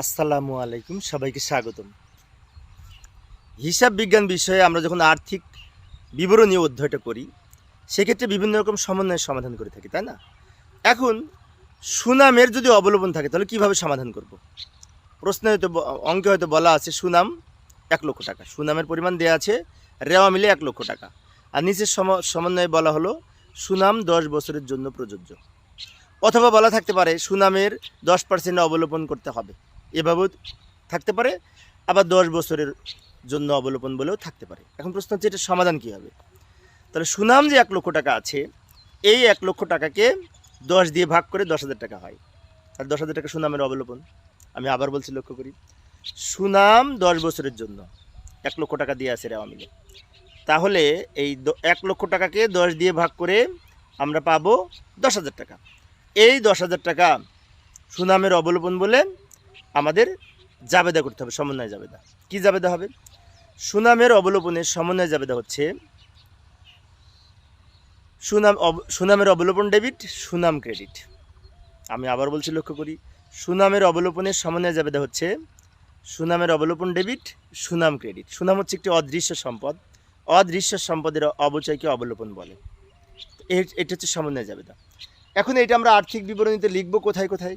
আসসালামু আলাইকুম, সবাইকে স্বাগতম। হিসাব বিজ্ঞান বিষয়ে আমরা যখন আর্থিক বিবরণী অধ্যয়টা করি, সেক্ষেত্রে বিভিন্ন রকম সমন্বয়ের সমাধান করে থাকি, তাই না? এখন সুনামের যদি অবলম্বন থাকে, তাহলে কীভাবে সমাধান করব? প্রশ্নে হয়তো অঙ্কে হয়তো বলা আছে, সুনাম এক লক্ষ টাকা, সুনামের পরিমাণ দেওয়া আছে, রেওয়া মিলে এক লক্ষ টাকা। আর নিচের সম সমন্বয়ে বলা হলো, সুনাম দশ বছরের জন্য প্রযোজ্য। অথবা বলা থাকতে পারে, সুনামের দশ পার্সেন্ট অবলম্বন করতে হবে। এভাবেও থাকতে পারে, আবার দশ বছরের জন্য অবলম্বন বলেও থাকতে পারে। এখন প্রশ্ন হচ্ছে এটা সমাধান কী হবে? তাহলে সুনাম যে এক লক্ষ টাকা আছে, এই এক লক্ষ টাকাকে দশ দিয়ে ভাগ করে দশ হাজার টাকা হয়। আর দশ হাজার টাকা সুনামের অবলম্বন আমি আবার বলছি লক্ষ্য করি, সুনাম দশ বছরের জন্য এক লক্ষ টাকা দিয়ে আছে রেওয়া মিলে তাহলে এই এক লক্ষ টাকাকে দশ দিয়ে ভাগ করে আমরা পাবো দশ হাজার টাকা। এই দশ হাজার টাকা সুনামের অবলম্বন বলে আমাদের জাবেদা করতে হবে, সমন্বয় জাবেদা। কি জাবেদা হবে? সুনামের অবলম্বনের সমন্বয় জাবেদা হচ্ছে, সুনাম সুনামের অবলম্বন ডেবিট, সুনাম ক্রেডিট। আমি আবার বলছি লক্ষ্য করি, সুনামের অবলম্বনের সমন্বয় জাবেদা হচ্ছে, সুনামের অবলম্বন ডেবিট, সুনাম ক্রেডিট। সুনাম হচ্ছে একটি অদৃশ্য সম্পদ, অদৃশ্য সম্পদের অবচয়কে অবলম্বন বলে। এটা হচ্ছে সমন্বয় জাবেদা। এখন এটা আমরা আর্থিক বিবরণীতে লিখব কোথায় কোথায়?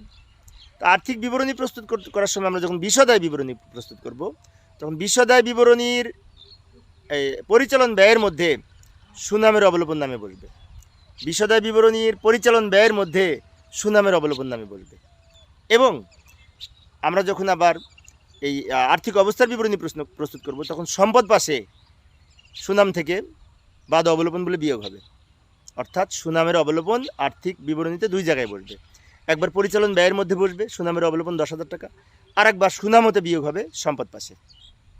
তো আর্থিক বিবরণী প্রস্তুত করার সময় আমরা যখন বিশদায় বিবরণী প্রস্তুত করব, তখন বিশদায় বিবরণীর পরিচালন ব্যয়ের মধ্যে সুনামের অবলম্বন নামে বলবে। বিশদায় বিবরণীর পরিচালন ব্যয়ের মধ্যে সুনামের অবলম্বন নামে বলবে। এবং আমরা যখন আবার এই আর্থিক অবস্থার বিবরণী প্রশ্ন প্রস্তুত করব, তখন সম্পদ পাশে সুনাম থেকে বাদ অবলম্বন বলে বিয়োগ হবে। অর্থাৎ সুনামের অবলম্বন আর্থিক বিবরণীতে দুই জায়গায় বসবে একবার পরিচালন ব্যয়ের মধ্যে বসবে, সুনামের অবলম্বন দশ হাজার টাকা আর একবার সুনামতে বিয়োগ হবে সম্পদ পাশে।